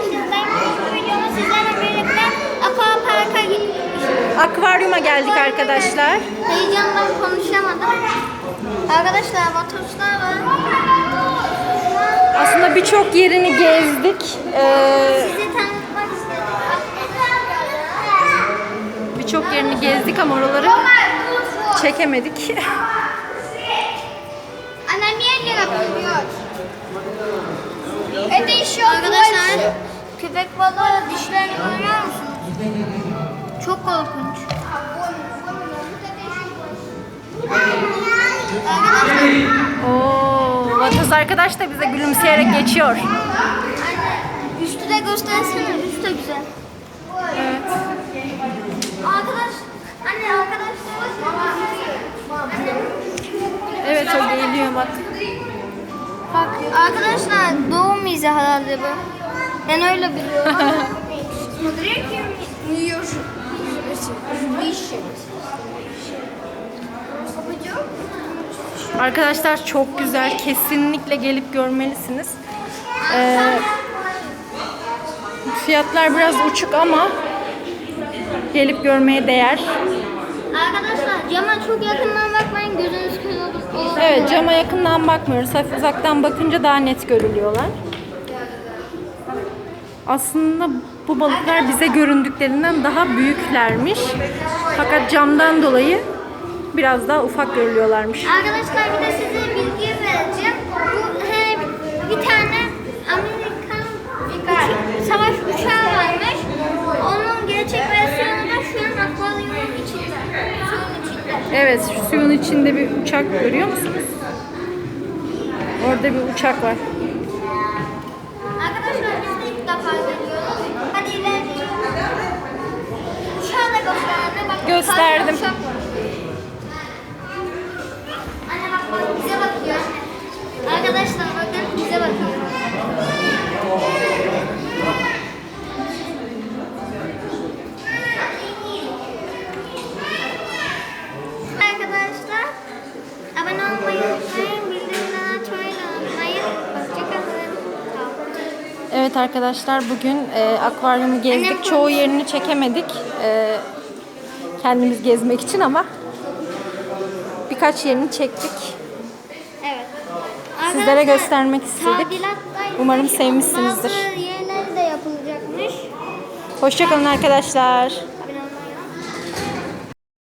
karşınızdayım. Bu videomu sizlerle birlikte Aqua Park'a gitmişim. Akvaryuma geldik arkadaşlar. Heyecandan konuşamadım. Arkadaşlar vatoslar var. Aslında birçok yerini gezdik. Ee, Sizi tanıtmak istedim. birçok yerini gezdik ama oraları çekemedik. Ana niye yapıyor? E değişiyor. Arkadaşlar köpek balığı dişlerini görüyor musunuz? Çok korkunç. Oo, Vatoz arkadaş da bize gülümseyerek geçiyor. Anne, üstü de göstersene. Üstü de güzel. Evet. Arkadaş, anne arkadaşlar. Evet o geliyor bak. Bak arkadaşlar doğum izi herhalde bu. Ben öyle biliyorum. Arkadaşlar çok güzel. Kesinlikle gelip görmelisiniz. Ee, fiyatlar biraz uçuk ama gelip görmeye değer. Arkadaşlar cama çok yakından bakmayın gözünüz kör olur. Evet cama yakından bakmıyoruz. Hafif uzaktan bakınca daha net görülüyorlar. Aslında bu balıklar bize göründüklerinden daha büyüklermiş. Fakat camdan dolayı biraz daha ufak görülüyorlarmış. Arkadaşlar bir de size bilgi vereceğim. Bu he, bir tane Amerikan uç- savaş uçağı varmış. Onun gerçek versiyonu da şu an akvaryumun içinde. Suyun içinde. Evet şu suyun içinde bir uçak görüyor musunuz? Orada bir uçak var. Hadi ilerleyelim. Uçağı da göster. Bak, Gösterdim. yukarıda uçak var. Anne bak bak bize bakıyor anne. Arkadaşlar bakın bize bakıyor. Arkadaşlar abone olmayı unutmayın. Bildirimleri açmayı da unutmayın. Hoşçakalın. Evet arkadaşlar bugün e, akvaryumu gezdik. Çoğu yerini çekemedik. E, kendimiz gezmek için ama birkaç yerini çektik. Evet. Sizlere Arkadaşlar, göstermek istedik. Umarım sevmişsinizdir. Bazı yerleri de yapılacakmış. Hoşçakalın arkadaşlar.